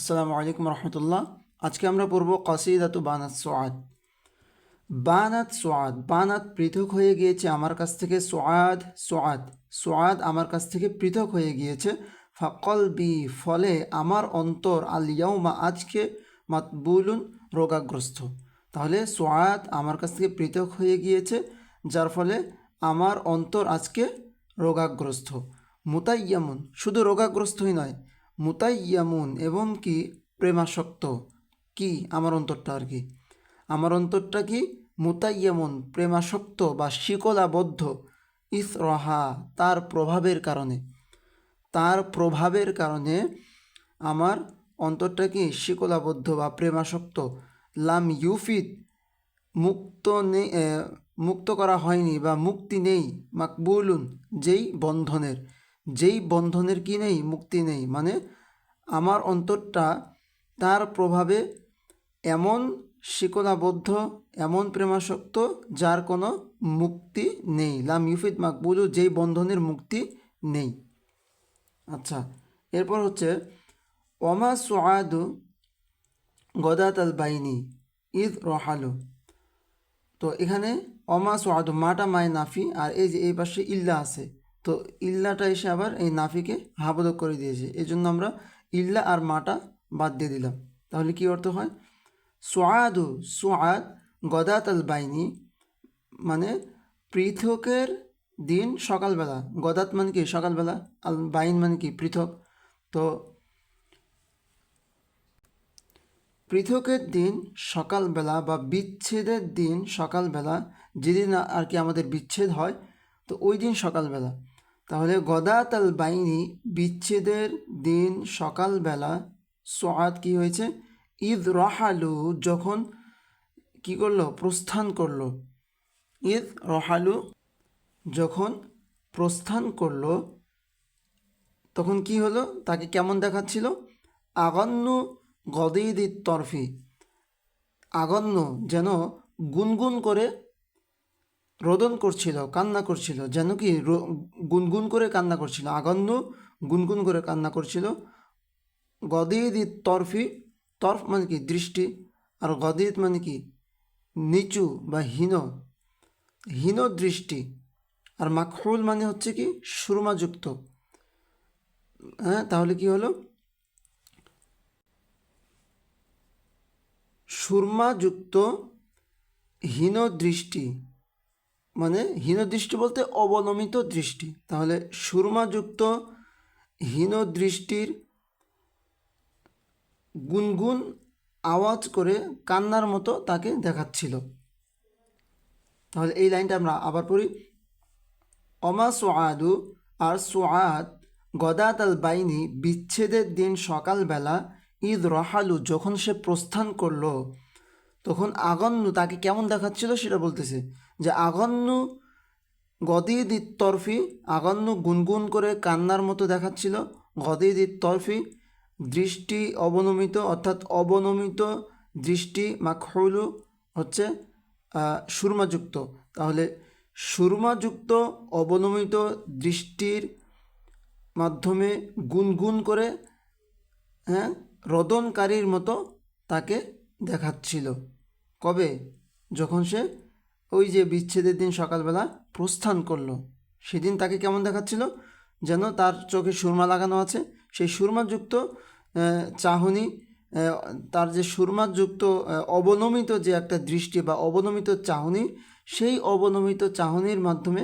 আসসালামু আলাইকুম রহমতুল্লাহ। আজকে আমরা পড়ব কসিদাতু বানাত সোয়াদ। বানাত সোয়াদ, বানাত পৃথক হয়ে গিয়েছে আমার কাছ থেকে সোয়াদ সোয়াদ সোয়াদ আমার কাছ থেকে পৃথক হয়ে গিয়েছে। ফকল বি ফলে আমার অন্তর আলিয়াউমা আজকে মাতবুলুন রোগাগ্রস্ত। তাহলে সোয়াদ আমার কাছ থেকে পৃথক হয়ে গিয়েছে, যার ফলে আমার অন্তর আজকে রোগাগ্রস্ত। মোতাইয়ামুন, শুধু রোগাগ্রস্তই নয় মুতাইয়ামুন এবং কি প্রেমাসক্ত? কি? আমার অন্তরটা আর কি। আমার অন্তরটা কি? মুতাইয়ামুন, প্রেমাসক্ত বা শিকলাবদ্ধ। ইসরহা তার প্রভাবের কারণে। তার প্রভাবের কারণে আমার অন্তরটা কি? শিকলাবদ্ধ বা প্রেমাসক্ত। লাম ইউফিদ, মুক্ত নেই মুক্ত করা হয়নি বা মুক্তি নেই, মাকবুলুন, যেই বন্ধনের। যেই বন্ধনের কি নেই? মুক্তি নেই মানে আমার অন্তরটা তার প্রভাবে এমন শিকলাবদ্ধ এমন প্রেমাসক্ত যার কোনো মুক্তি নেই। লাম ইউফিদ মাকবুলু যেই বন্ধনের মুক্তি নেই। আচ্ছা এরপর হচ্ছে, ওমা সোয়াদু গদাত আল বাইনি ঈদ রহালু। তো এখানে অমা সোয়াদু মাটা মায় নাফি, আর এই যে এই পাশে ইল্লা আছে। তো ইল্লাটা এসে আবার এই নাফিকে হাবদক করে দিয়েছে। এই জন্য আমরা ইল্লা আর মাটা বাদ দিয়ে দিলাম। তাহলে কি অর্থ হয়? সোয়াদু সোয়াদ গদাত আল বাইনি মানে পৃথকের দিন সকালবেলা। গদাত মানে কি? সকালবেলা। আল বাইন মানে কি? পৃথক। তো পৃথকের দিন সকালবেলা বা বিচ্ছেদের দিন সকালবেলা, যেদিন আর কি আমাদের বিচ্ছেদ হয়, তো ওই দিন সকালবেলা। তাহলে গদাত আল বাইনি বিচ্ছেদের দিন সকালবেলা সোয়াদ কি হয়েছে? ঈদ রহালু যখন কি করল? প্রস্থান করল। ঈদ রহালু যখন প্রস্থান করল, তখন কি হলো? তাকে কেমন দেখাচ্ছিল? আগন্য গদিদির তরফি। আগন্য যেন গুনগুন করে রোদন করছিল, কান্না করছিল, যেন কি গুনগুন করে কান্না করছিল আগন্য গুনগুন করে কান্না করছিল। গদিদির তরফি, তরফ মানে কি দৃষ্টি, আর গদিদ মানে কি নিচু বা হীন হীন দৃষ্টি। আর মাখরুল মানে হচ্ছে কি সুরমাযুক্ত। হ্যাঁ তাহলে কি হলো? সুরমাযুক্ত, হীন দৃষ্টি। মানে হীন দৃষ্টি বলতে অবনমিত দৃষ্টি। তাহলে সুরমাযুক্ত হীন দৃষ্টির গুনগুন আওয়াজ করে কান্নার মতো তাকে দেখাচ্ছিল। তাহলে এই লাইনটা আমরা আবার পড়ি। অমা সোয়াদু আর সোয়াদ গদাত আল বাইনি বিচ্ছেদের দিন সকালবেলা ঈদ রহালু যখন সে প্রস্থান করল, তখন আগন্য তাকে কেমন দেখাচ্ছিল সেটা বলতেছে। যে আগন্য গদিদ তরফি আগন্য গুনগুন করে কান্নার মতো দেখাচ্ছিল। গদিদ তরফি দৃষ্টি অবনমিত, অর্থাৎ অবনমিত দৃষ্টি মাখরুলু হচ্ছে সুরমাযুক্ত। তাহলে সুরমাযুক্ত, অবনমিত দৃষ্টির মাধ্যমে গুনগুন করে হ্যাঁ রদনকারীর মতো তাকে দেখাচ্ছিল। কবে? যখন সে ওই যে বিচ্ছেদের দিন সকালবেলা প্রস্থান করল। সেদিন তাকে কেমন দেখাচ্ছিল? যেন তার চোখে সুরমা লাগানো আছে। সেই সুরমাযুক্ত চাহনি তার যে সুরমাযুক্ত অবনমিত যে একটা দৃষ্টি বা অবনমিত চাহনি, সেই অবনমিত চাহনির মাধ্যমে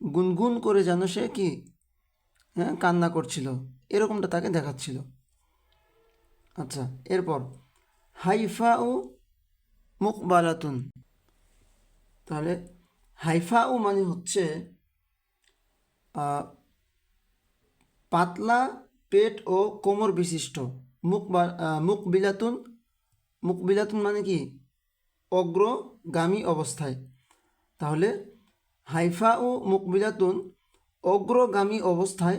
গুনগুন করে যেন সে কি হ্যাঁ কান্না করছিল। এরকমটা তাকে দেখাচ্ছিল। আচ্ছা এরপর, হাইফা ও মুকবালাতুন। তাহলে হাইফা ও মানে হচ্ছে পাতলা পেট ও কোমর বিশিষ্ট। মুকবা মুকবিলাতুন মুকবিলাতুন মানে কি? অগ্রগামী অবস্থায়। তাহলে হাইফা ও মুকবিলাতুন অগ্রগামী অবস্থায়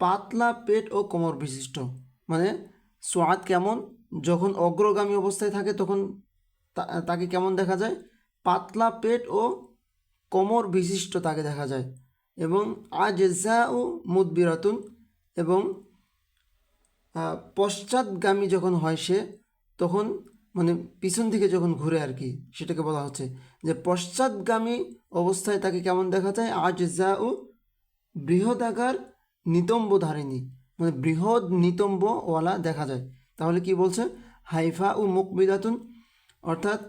পাতলা পেট ও কোমর বিশিষ্ট। মানে সোয়াদ কেমন? যখন অগ্রগামী অবস্থায় থাকে তখন তাকে কেমন দেখা যায়? পাতলা পেট ও কোমর বিশিষ্ট তাকে দেখা যায় এবং আজেজা ও মুদবিরাতুন এবং পশ্চাৎগামী যখন হয় সে, তখন মানে পিছন দিকে যখন ঘুরে আর কি, সেটাকে বলা হচ্ছে যে পশ্চাৎগামী অবস্থায় তাকে কেমন দেখা যায়? আজ যা ও বৃহদাকার নিতম্বধারিণী মানে বৃহৎ নিতম্বওয়ালা দেখা যায়। তাহলে কি বলছে? হাইফা ও মুকবিলাতুন অর্থাৎ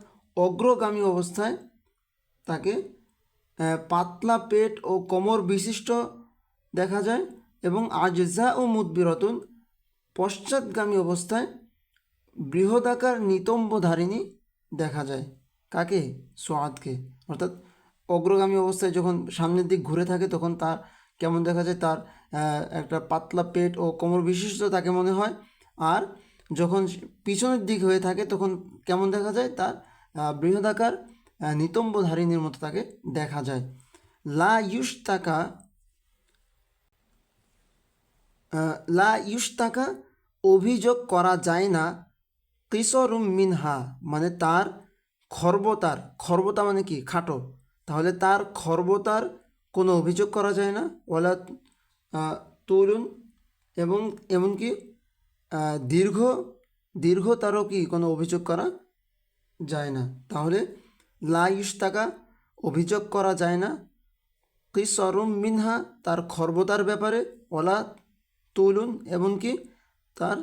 অগ্রগামী অবস্থায় তাকে পাতলা পেট ও কোমর বিশিষ্ট দেখা যায় এবং আজজা ও মুদবিরতন পশ্চাৎগামী অবস্থায় বৃহদাকার নিতম্বধারিণী দেখা যায়। কাকে? সোয়াদকে। অর্থাৎ অগ্রগামী অবস্থায় যখন সামনের দিক ঘুরে থাকে তখন তার কেমন দেখা যায়? তার একটা পাতলা পেট ও কোমর বিশিষ্ট তাকে মনে হয়। আর যখন পিছনের দিক হয়ে থাকে তখন কেমন দেখা যায়? তার বৃহদাকার নিতম্বধারিণীর মতো তাকে দেখা যায়। লা ইউস্তাকা লা ইউস্তাকা অভিযোগ করা যায় না, কিসরুম মিনহা মানে তার খর্বতার, খর্বতা মানে কি? খাটো। তাহলে তার খর্বতার কোনো অভিযোগ করা যায় না। ওলা তরুণ এবং এমনকি দীর্ঘ দীর্ঘ তারও কি কোনো অভিযোগ করা যায় না। তাহলে লা ইস্তাকা অভিযোগ করা যায় না। কি কিসরুম মিনহা তার খর্বতার ব্যাপারে, ওলা তুলুন, এমনকি তার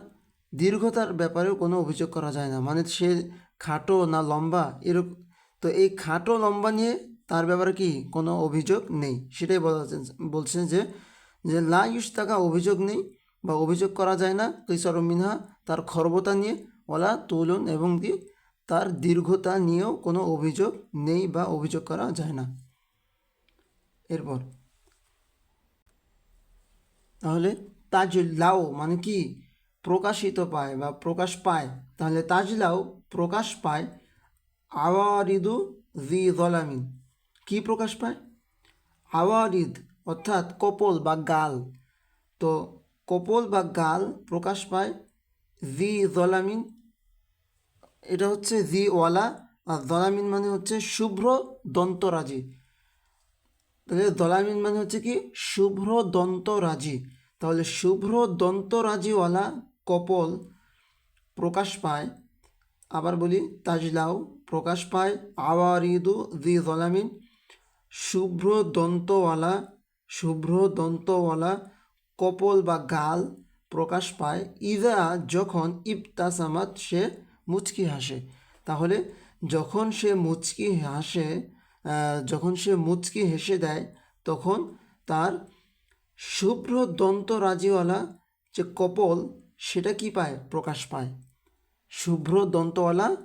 দীর্ঘতার ব্যাপারেও কোনো অভিযোগ করা যায় না। মানে সে খাটো না লম্বা এরকম তো এই খাটো লম্বা নিয়ে তার ব্যাপারে কি কোনো অভিযোগ নেই? সেটাই বলা যাচ্ছে- বলছে যে যে লা ইউস টাকা অভিযোগ নেই বা অভিযোগ করা যায় না। কৈসর মিনহা তার খর্বতা নিয়ে, ওলা তুলুন এবং কি তার দীর্ঘতা নিয়েও কোনো অভিযোগ নেই বা অভিযোগ করা যায় না। এরপর, তাহলে তাজলাও মানে কি? প্রকাশিত পায় বা প্রকাশ পায়। তাহলে তাজলাও প্রকাশ পায় আওয়ারিদু জি জলামিন কি প্রকাশ পায়? আওয়ারিদ অর্থাৎ কপল বা গাল। তো কপল বা গাল প্রকাশ পায় জি জলামিন এটা হচ্ছে জি ওয়ালা, আর জলামিন মানে হচ্ছে শুভ্র দন্তরাজি। তাহলে দলামিন মানে হচ্ছে কি? শুভ্র দন্তরাজি। তাহলে শুভ্র দন্তরাজিওয়ালা কপল প্রকাশ পায়, আবার বলি তাজলাও প্রকাশ পায়, আওয়ারিদু দি দলামিন শুভ্র দন্তওয়ালা শুভ্র দন্তওয়ালা কপল বা গাল প্রকাশ পায়। ইদা যখন ইবতাসামাত, সে মুচকি হাসে। তাহলে যখন সে মুচকি হাসে যখন সে মুচকি হেসে দেয়, তখন তার শুভ্র দন্তরাজিওয়ালা যে কপল, সেটা কি পায়? প্রকাশ পায়। শুভ্র দন্তওয়ালা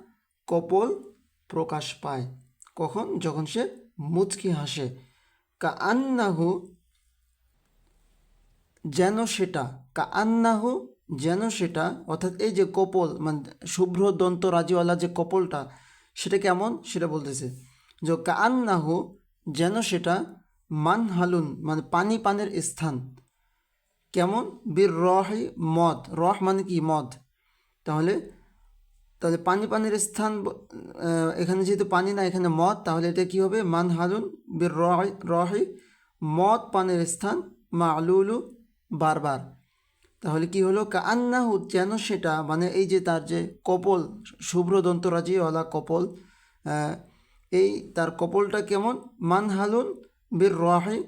কপল প্রকাশ পায়। কখন? যখন সে মুচকি হাসে। কা আন্নাহু যেন সেটা কা আন্নাহু যেন সেটা, অর্থাৎ এই যে কপল মানে শুভ্র দন্ত রাজিওয়ালা যে কপলটা, সেটা কেমন? সেটা বলতেছে যে কা আন্নাহু যেন সেটা মান হালুন মানে পানি পানের স্থান। কেমন? বীর রহি মদ। রহ মানে কি? মদ। তাহলে তাহলে পানি পানির স্থান এখানে যেহেতু পানি না, এখানে মদ, তাহলে এটা কি হবে? মান হালুন বীর রহি মদ পানের স্থান, মালুলু বারবার। তাহলে কি হলো? কান্নাহু যেন সেটা মানে এই যে তার যে কপল শুভ্র দন্তরাজিওয়ালা কপল এই তার কপলটা কেমন? মান হালুন বীর রহে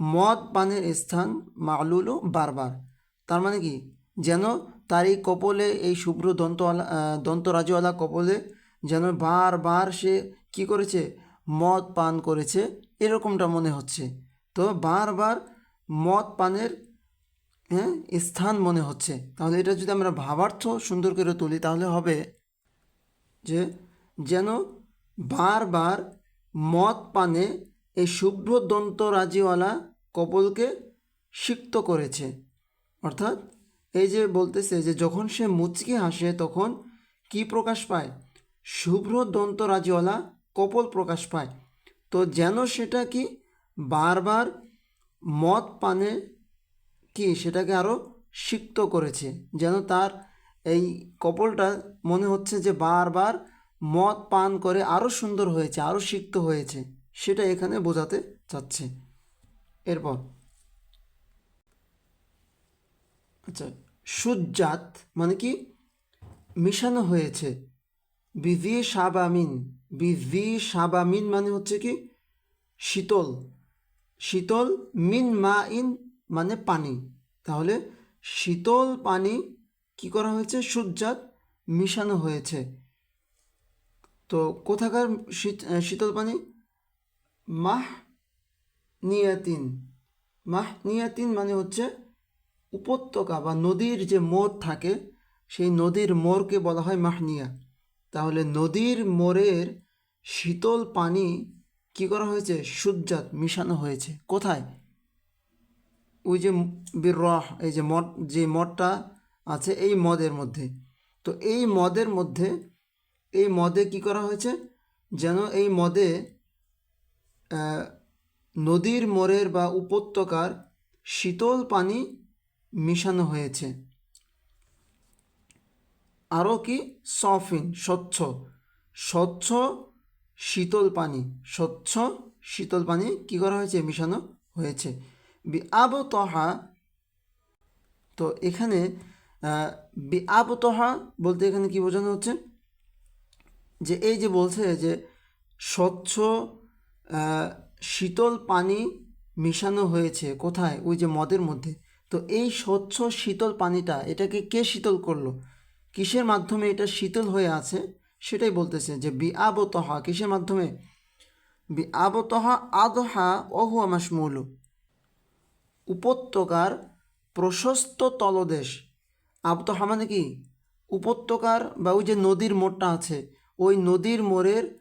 মদ পানের স্থান মালুলু বারবার। তার মানে কি? যেন তার এই কপলে, এই শুভ্র দন্তওয়ালা দন্তরাজিওয়ালা কপলে যেন বারবার সে কি করেছে? মদ পান করেছে। এরকমটা মনে হচ্ছে। তো বারবার মদ পানের হ্যাঁ? স্থান মনে হচ্ছে। তাহলে এটা যদি আমরা ভাবার্থ সুন্দর করে তুলি, তাহলে হবে যে যেন বারবার মদ পানে এই শুভ্র দন্ত রাজিওয়ালা কপলকে সিক্ত করেছে। অর্থাৎ এই যে বলতেছে যে যখন সে মুচকি হাসে, তখন কি প্রকাশ পায়? শুভ্র দন্ত রাজিওয়ালা কপল প্রকাশ পায়। তো যেন সেটা কি বারবার মদ পানে কি সেটাকে আরও সিক্ত করেছে, যেন তার এই কপলটা মনে হচ্ছে যে বারবার মদ পান করে আরও সুন্দর হয়েছে আরও সিক্ত হয়েছে, সেটা এখানে বোঝাতে চাচ্ছে। এরপর আচ্ছা সুজ্জাত মানে কি? মিশানো হয়েছে। বিজি সাবামিন বিজি সাবামিন মানে হচ্ছে কি? শীতল। শীতল মিন মা ইন মানে পানি। তাহলে শীতল পানি কি করা হয়েছে? সুজ্জাত মিশানো হয়েছে। তো কোথাকার শীত শীতল পানি? মাহ নিয়াতিন মাহ নিয়াতিন মানে হচ্ছে উপত্যকা বা নদীর যে মোড় থাকে, সেই নদীর মোড়কে বলা হয় মাহনিয়া। তাহলে নদীর মোড়ের শীতল পানি কি করা হয়েছে? সুজ্জাত মিশানো হয়েছে। কোথায়? ওই যে বিরহ, এই যে মদ, যে মদটা আছে এই মদের মধ্যে। তো এই মদের মধ্যে, এই মদে কি করা হয়েছে? যেন এই মদে নদীর মোড়ের বা উপত্যকার শীতল পানি মিশানো হয়েছে। আরও কি? সফিন, স্বচ্ছ। স্বচ্ছ শীতল পানি, স্বচ্ছ শীতল পানি কি করা হয়েছে? মিশানো হয়েছে। বি আবতহা, তো এখানে বি আবতহা বলতে এখানে কি বোঝানো হচ্ছে? যে এই যে বলছে যে স্বচ্ছ শীতল পানি মিশানো হয়েছে কোথায়? ওই যে মদের মধ্যে। তো এই স্বচ্ছ শীতল পানিটা এটাকে কে শীতল করল? কিসের মাধ্যমে এটা শীতল হয়ে আছে? সেটাই বলতেছে যে বি আবতহা, কিসের মাধ্যমে? বি আবতহা আদহা অহুয়া মাসমুলু উপত্যকার প্রশস্ত তলদেশ। আবতহা মানে কি? উপত্যকার বা ওই যে নদীর মোড়টা আছে, ওই নদীর মোড়ের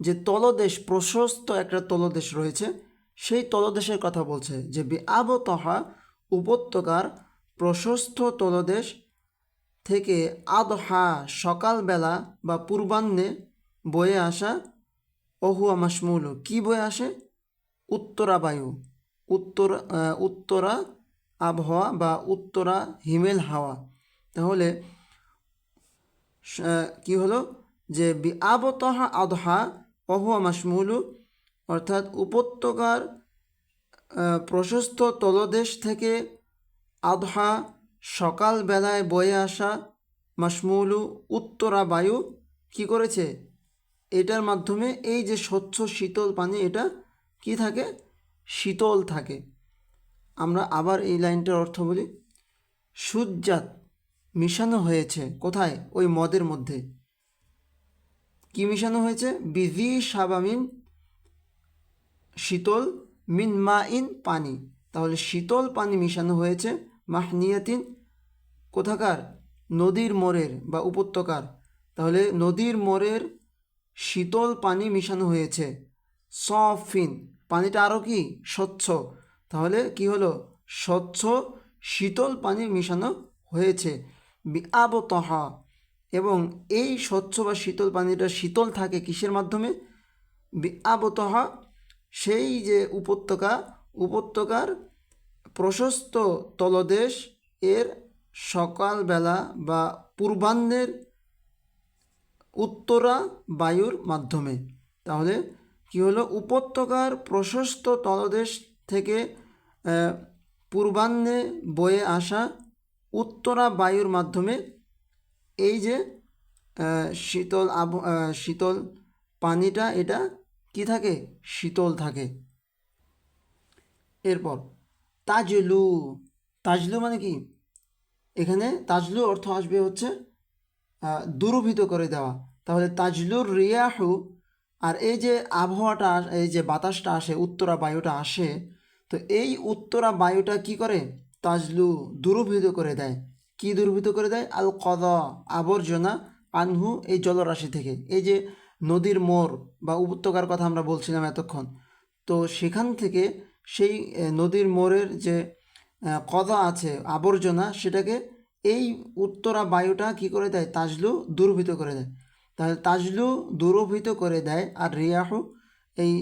যে তলদেশ, প্রশস্ত একটা তলদেশ রয়েছে, সেই তলদেশের কথা বলছে যে আবতহা উপত্যকার প্রশস্ত তলদেশ থেকে আদহা সকালবেলা বা পূর্বাহ্নে বয়ে আসা অহুয়া মাসমুল কি বয়ে আসে? উত্তরা বায়ু উত্তর উত্তরা আবহাওয়া বা উত্তরা হিমেল হাওয়া। তাহলে কি হলো? যে আবতহা আদহা অহুয়া মাসমুলু অর্থাৎ উপত্যকার প্রশস্ত তলদেশ থেকে আধা সকালবেলায় বয়ে আসা মাসমুলু উত্তরা বায়ু কি করেছে? এটার মাধ্যমে এই যে স্বচ্ছ শীতল পানি, এটা কি থাকে? শীতল থাকে। আমরা আবার এই লাইনটার অর্থ বলি, সুজ্জাত মিশানো হয়েছে। কোথায়? ওই মদের মধ্যে। কি মিশানো হয়েছে? বিজি সাবামিন শীতল মিন মা ইন পানি। তাহলে শীতল পানি মিশানো হয়েছে মাহনিয়াতিন কোথাকার? নদীর মোড়ের বা উপত্যকার। তাহলে নদীর মোড়ের শীতল পানি মিশানো হয়েছে। সফিন পানিটা আরও কি? স্বচ্ছ। তাহলে কি হলো? স্বচ্ছ শীতল পানি মিশানো হয়েছে। আবতহা। এবং এই স্বচ্ছ বা শীতল পানিটা শীতল থাকে কিসের মাধ্যমে? আবতহা। সেই যে উপত্যকা, উপত্যকার প্রশস্ত তলদেশ এর সকালবেলা বা পূর্বাহ্নের উত্তরা বায়ুর মাধ্যমে। তাহলে কি হলো? উপত্যকার প্রশস্ত তলদেশ থেকে পূর্বাহ্নে বয়ে আসা উত্তরা বায়ুর মাধ্যমে এই যে শীতল আব শীতল পানিটা, এটা কি থাকে? শীতল থাকে। এরপর, তাজলু। তাজলু মানে কি? এখানে তাজলু অর্থ আসবে হচ্ছে দুরূভিত করে দেওয়া। তাহলে তাজলুর রিয়াহু আর এই যে আবহাওয়াটা, এই যে বাতাসটা আসে, উত্তরা বায়ুটা আসে, তো এই উত্তরা বায়ুটা কি করে? তাজলু দুরূভিত করে দেয়। কি দুর্ভিত করে দেয়? আল কদ আবর্জনা, আনহু, এই জলরাশি থেকে। এই যে নদীর মোড় বা উপত্যকার কথা আমরা বলছিলাম এতক্ষণ, তো সেখান থেকে সেই নদীর মোড়ের যে কদা আছে, আবর্জনা, সেটাকে এই উত্তরা বায়ুটা কি করে দেয়? তাজলু দুর্ভিত করে দেয়। তাহলে তাজলু দুরভিত করে দেয় আর রিয়াহু এই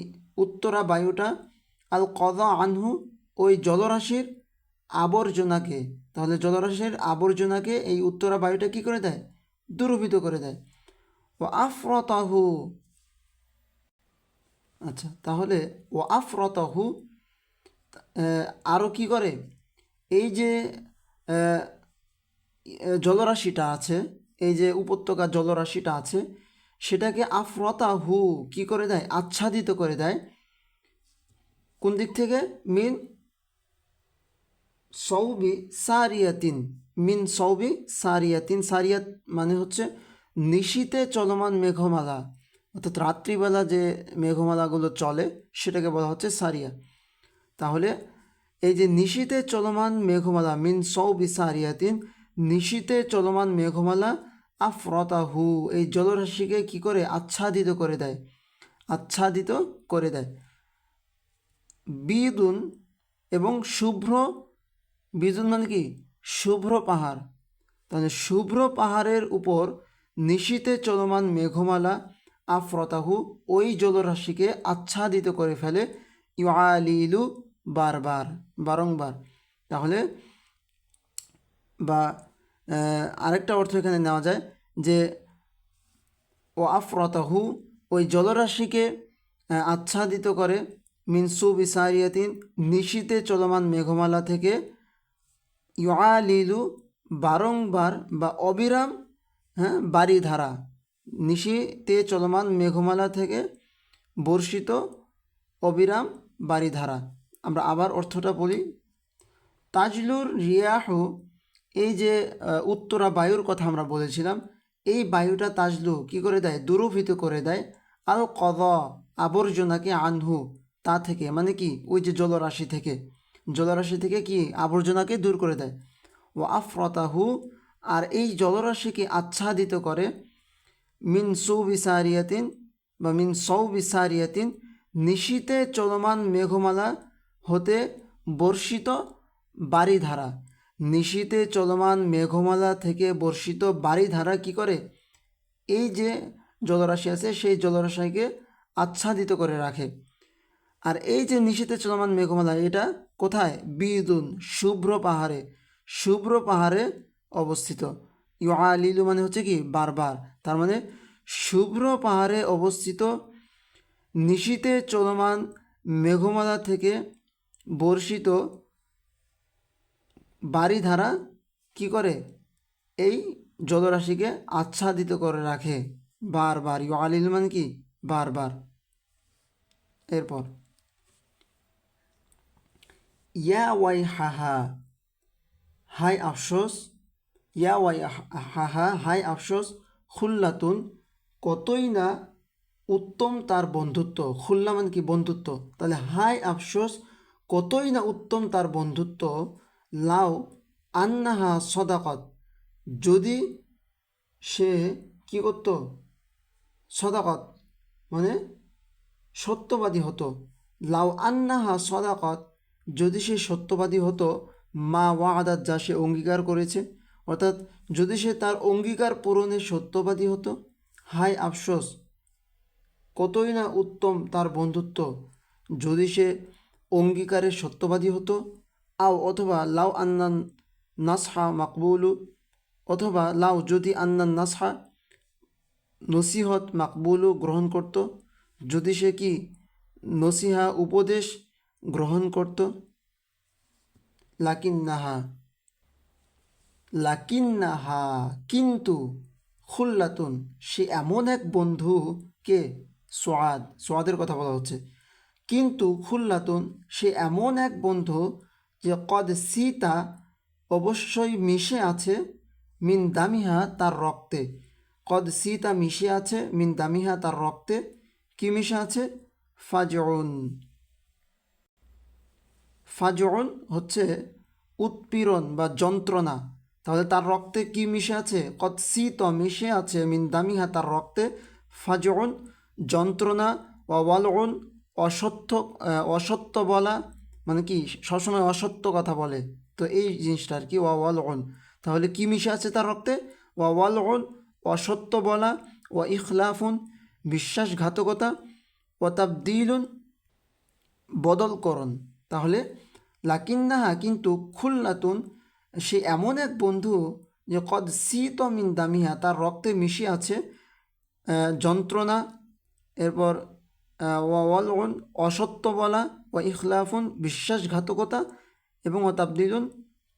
উত্তরা বায়ুটা, আল কদা আনহু ওই জলরাশির আবর্জনাকে, তাহলে জলরাশির আবর্জনাকে এই উত্তরা বায়ুটা কি করে দেয়? দুরভিত করে দেয়। ও আফরতাহু আচ্ছা তাহলে ও আফরতাহু আরও কি করে? এই যে জলরাশিটা আছে এই যে উপত্যকা জলরাশিটা আছে, সেটাকে আফরতা হু কি করে দেয়? আচ্ছাদিত করে দেয়। কোন দিক থেকে? মিন সৌবি সারিয়াতিন। মিন সৌবি সারিয়াতিন। সারিয়াত মানে হচ্ছে নিশীতে চলমান মেঘমালা। অর্থাৎ রাত্রিবেলা যে মেঘমালাগুলো চলে, সেটাকে বলা হচ্ছে সারিয়া। তাহলে এই যে নিশীতে চলমান মেঘমালা, মিন সৌবি সারিয়াতিন, নিশীতে চলমান মেঘমালা আফরতাহু, এই জলরাশিকে কি করে? আচ্ছাদিত করে দেয়। আচ্ছাদিত করে দেয়। বিদুন এবং শুভ্র, বিদুন মানে কি? শুভ্র পাহাড়। তাহলে শুভ্র পাহাড়ের উপর নিশীতে চলমান মেঘমালা আফরতাহু, ওই জলরাশিকে আচ্ছাদিত করে ফেলে। ইউআলিলু বারবার, বারংবার। তাহলে বা আরেকটা অর্থ এখানে নেওয়া যায় যে ও আফরতাহু, ওই জলরাশিকে আচ্ছাদিত করে মিনসু বিসারিয়াতিন নিশীতে চলমান মেঘমালা থেকে ইউআলিলু বারংবার বা অবিরাম হ্যাঁ বাড়িধারা নিশীতে চলমান মেঘমালা থেকে বর্ষিত অবিরাম বাড়িধারা আমরা আবার অর্থটা বলি, তাজলুর রিয়াহু এই যে উত্তরা বায়ুর কথা আমরা বলেছিলাম, এই বায়ুটা তাজলু কি করে দেয়? দুরুভিত করে দেয়। আল কদ আবর্জনাকে আনহু, তা থেকে মানে কি, ওই যে জলরাশি থেকে। জলরাশি থেকে কি আবর্জনাকে দূর করে দেয়। ও আফরতাহু, আর এই জলরাশিকে আচ্ছাদিত করে, মিন সৌবিসারিয়াতিন বা মিন সৌ সৌবিসারিয়াতিন নিশীতে চলমান মেঘমালা হতে বর্ষিত বাড়িধারা নিশীতে চলমান মেঘমালা থেকে বর্ষিত বাড়িধারা কি করে? এই যে জলরাশি আছে, সেই জলরাশিকে আচ্ছাদিত করে রাখে। আর এই যে নিশীতে চলমান মেঘমালা, এটা কোথায়? বিদুন, শুভ্র পাহাড়ে। শুভ্র পাহাড়ে অবস্থিত। ইউআলিলু মানে হচ্ছে কি? বারবার। তার মানে শুভ্র পাহাড়ে অবস্থিত নিশীতে চলমান মেঘমালা থেকে বর্ষিত বাড়িধারা কি করে? এই জলরাশিকে আচ্ছাদিত করে রাখে। বারবার। ইউ আলিল মানে কি? বারবার। এরপর। ইয়া ওয়াই হাহা হাই আফসোস। ইয়া ওয়াই হাহা হাই আফসোস। খুল্লাতুন, কতই না উত্তম তার বন্ধুত্ব। খুল্লা মানে কি বন্ধুত্ব? তাহলে হাই আফসোস, কতই না উত্তম তার বন্ধুত্ব লাও আন্নাহা সদাকত। যদি সে কি করত? সদাকত মানে সত্যবাদী হতো। লাউ আন্নাহা সদাকত, যদি সে সত্যবাদী হতো, মা ওয়াদাত যা সে অঙ্গীকার করেছে, অর্থাৎ যদি সে তার অঙ্গীকার পূরণে সত্যবাদী হতো হাই আফসোস, কতই না উত্তম তার বন্ধুত্ব। যদি সে অঙ্গীকারে সত্যবাদী হতো আও অথবা লাউ আন্নান নাসহা মাকবুলু, অথবা লাউ যদি আন্নান নাসহা নসিহত মাকবুলু গ্রহণ করত, যদি সে কি নসিহা উপদেশ গ্রহণ করত? লাকিন নাহা লাকিন নাহা কিন্তু খুল্লাতুন, সে এমন এক বন্ধু কে? সোয়াদ, সোয়াদের কথা বলা হচ্ছে। কিন্তু খুল্লাতুন, সে এমন এক বন্ধু যে কদ সীতা অবশ্যই মিশে আছে মিন দামিহা তার রক্তে। কদ সীতা মিশে আছে, মিন দামিহা তার রক্তে। কি মিশে আছে? ফাজউন। ফাজউন হচ্ছে উৎপীড়ন বা যন্ত্রণা। তাহলে তার রক্তে কি মিশে আছে? কত শীত মিশে আছে, মিন দামিহা তার রক্তে। ফাজউন যন্ত্রণা ওয়ালউন অসত্য অসত্য বলা মানে কি, সবসময় অসত্য কথা বলে। তো এই জিনিসটা আর কি ওয়ালউন। তাহলে কি মিশে আছে তার রক্তে? ওয়ালউন, অসত্য বলা ও ইখলাফুন, বিশ্বাসঘাতকতা ও তাবদিলুন, বদলকরণ। তাহলে, লাকিন্নাহা কিন্তু খুলনাতুন, সে এমন এক বন্ধু যে কদ শীত মিন দামিহা, তার রক্তে মিশে আছে যন্ত্রণা, এরপর ওয়ালউন, অসত্য বলা ও ইখলাফুন, বিশ্বাসঘাতকতা এবং ও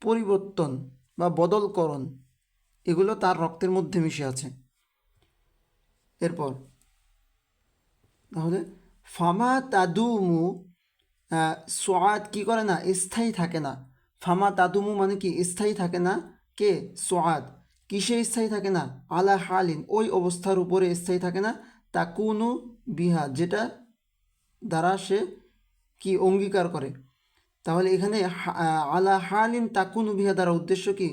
পরিবর্তন বা বদলকরণ, এগুলো তার রক্তের মধ্যে মিশে আছে। এরপর, তাহলে, ফামা তাদুমু সোয়াদ কি করে না? স্থায়ী থাকে না। ফামা তাদুমু মানে কি? স্থায়ী থাকে না। কে? সোয়াদ। কিসে স্থায়ী থাকে না? আলা হালিন, ওই অবস্থার উপরে স্থায়ী থাকে না। তাকুনু বিহা, যেটা দ্বারা সে কি অঙ্গীকার করে? তাহলে এখানে আলা হালিন তাকুনু বিহা দ্বারা উদ্দেশ্য কি?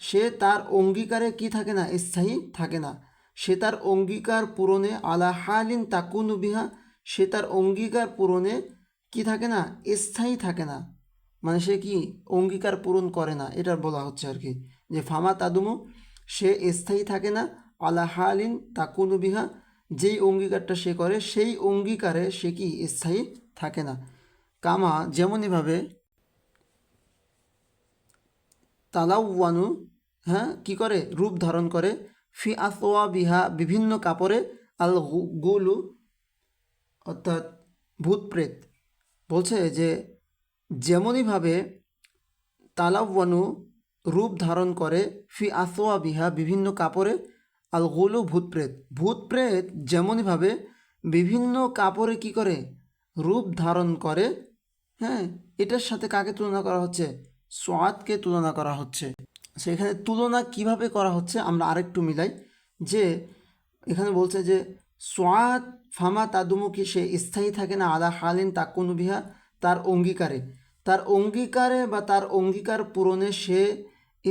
সে তার অঙ্গীকারে কি থাকে না? স্থায়ী থাকে না। সে তার অঙ্গীকার পূরণে আলা হালিন তাকুনু বিহা, সে তার অঙ্গীকার পূরণে কি থাকে না? স্থায়ী থাকে না। মানে সে কি অঙ্গীকার পূরণ করে না? এটা বলা হচ্ছে আর কি। যে ফামা তাদুমু, সে স্থায়ী থাকে না, আলা হালিন তাকুনু বিহা, যেই অঙ্গীকারটা সে করে, সেই অঙ্গীকারে সে কি স্থায়ী থাকে না। কামা যেমনইভাবে তালাউয়ানু হ্যাঁ কি করে? রূপ ধারণ করে। ফি আসোয়া বিহা বিভিন্ন কাপড়ে। আল গুলু, অর্থাৎ ভূত প্রেত বলছে যে যেমনইভাবে তালাওয়ানু রূপ ধারণ করে, ফি আসোয়া বিহা বিভিন্ন কাপড়ে। আল গুলু, ভূতপ্রেত। ভূতপ্রেত যেমনইভাবে বিভিন্ন কাপড়ে কি করে? রূপ ধারণ করে হ্যাঁ এটার সাথে কাকে তুলনা করা হচ্ছে? সোয়াদকে তুলনা করা হচ্ছে। সেখানে তুলনা কীভাবে করা হচ্ছে? আমরা আরেকটু মিলাই যে, এখানে বলছে যে, সোয়াদ ফামা তাদুমুখী, সে স্থায়ী থাকে না, আলা হালিন তাকুনু বিহা, তার অঙ্গীকারে। তার অঙ্গীকারে বা তার অঙ্গীকার পূরণে সে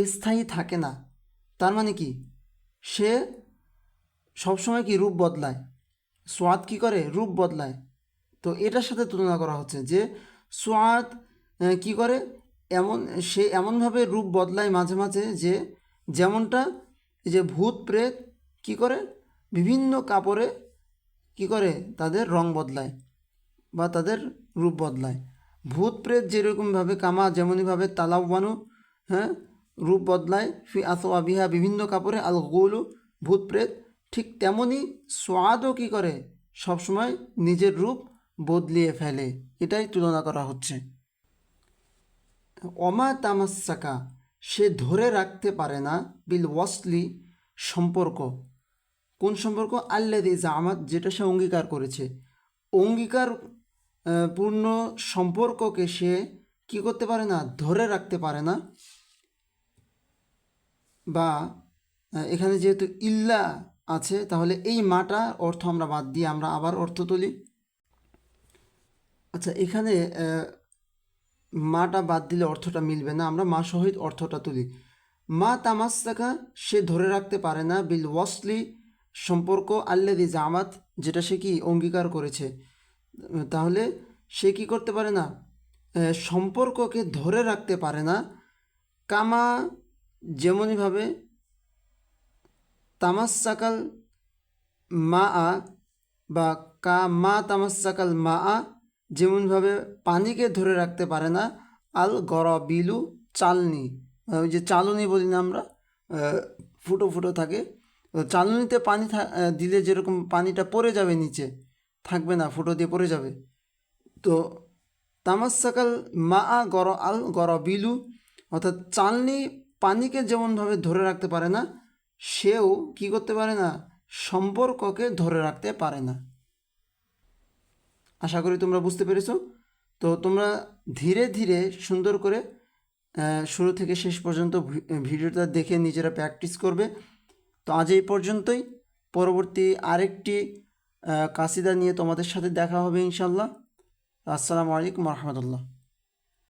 স্থায়ী থাকে না। তার মানে কি? সে সবসময় কি রূপ বদলায়? সোয়াদ কি করে? রূপ বদলায়। তো এটার সাথে তুলনা করা হচ্ছে যে সোয়াদ কি করে? এমন, সে এমনভাবে রূপ বদলায় মাঝে মাঝে যে যেমনটা যে ভূত প্রেত কি করে? বিভিন্ন কাপড়ে কি করে? তাদের রং বদলায় বা তাদের রূপ বদলায়। ভূত প্রেত যেরকমভাবে কামা, যেমনইভাবে তালাবানু হ্যাঁ রূপ বদলায়। ফি আসোয়া বিহা, বিভিন্ন কাপড়ে আল গোলু ভূত প্রেত, ঠিক তেমনই সোয়াদও কী করে? সবসময় নিজের রূপ বদলিয়ে ফেলে। এটাই তুলনা করা হচ্ছে। অমা তামাসাকা, সে ধরে রাখতে পারে না বিল ওয়াসলি সম্পর্ক। কোন সম্পর্ক? আল্লাদি জামাত, যেটা সে অঙ্গীকার করেছে। অঙ্গীকার পূর্ণ সম্পর্ককে সে কি করতে পারে না? ধরে রাখতে পারে না। বা এখানে যেহেতু ইল্লা আছে, তাহলে এই মাটা অর্থ আমরা বাদ দিয়ে আমরা আবার অর্থ তুলি। আচ্ছা এখানে মাটা বাদ দিলে অর্থটা মিলবে না। আমরা মা সহিত অর্থটা তুলি। মা তামাসাকা, সে ধরে রাখতে পারে না। বিল ওয়াসলি, সম্পর্ক আল্লাদি জামাত, যেটা সে কি অঙ্গীকার করেছে। তাহলে সে কি করতে পারে না? সম্পর্ককে ধরে রাখতে পারে না। কামা যেমনইভাবে তামাসাকাল মা আ বা কা মা তামাসাকাল মা আ যেমনভাবে পানিকে ধরে রাখতে পারে না, আল গর বিলু চালনি ওই যে চালনি বলি না আমরা ফুটো ফুটো থাকে। চালনিতে পানি দিলে যেরকম পানিটা পড়ে যাবে নিচে, থাকবে না, ফুটো দিয়ে পড়ে যাবে। তো তামাসাকাল মা আ গর, আল গর বিলু অর্থাৎ চালনি পানিকে যেমনভাবে ধরে রাখতে পারে না, সেও কি করতে পারে না, সম্পর্ককে ধরে রাখতে পারে না। আশা করি তোমরা বুঝতে পেরেছ। তো তোমরা ধীরে ধীরে সুন্দর করে শুরু থেকে শেষ পর্যন্ত ভিডিওটা দেখে নিজেরা প্র্যাকটিস করবে। তো আজ এই পর্যন্তই। পরবর্তী আরেকটি কাসিদা নিয়ে তোমাদের সাথে দেখা হবে ইনশাল্লাহ আসসালামু আলাইকুম রহমতুল্লাহ।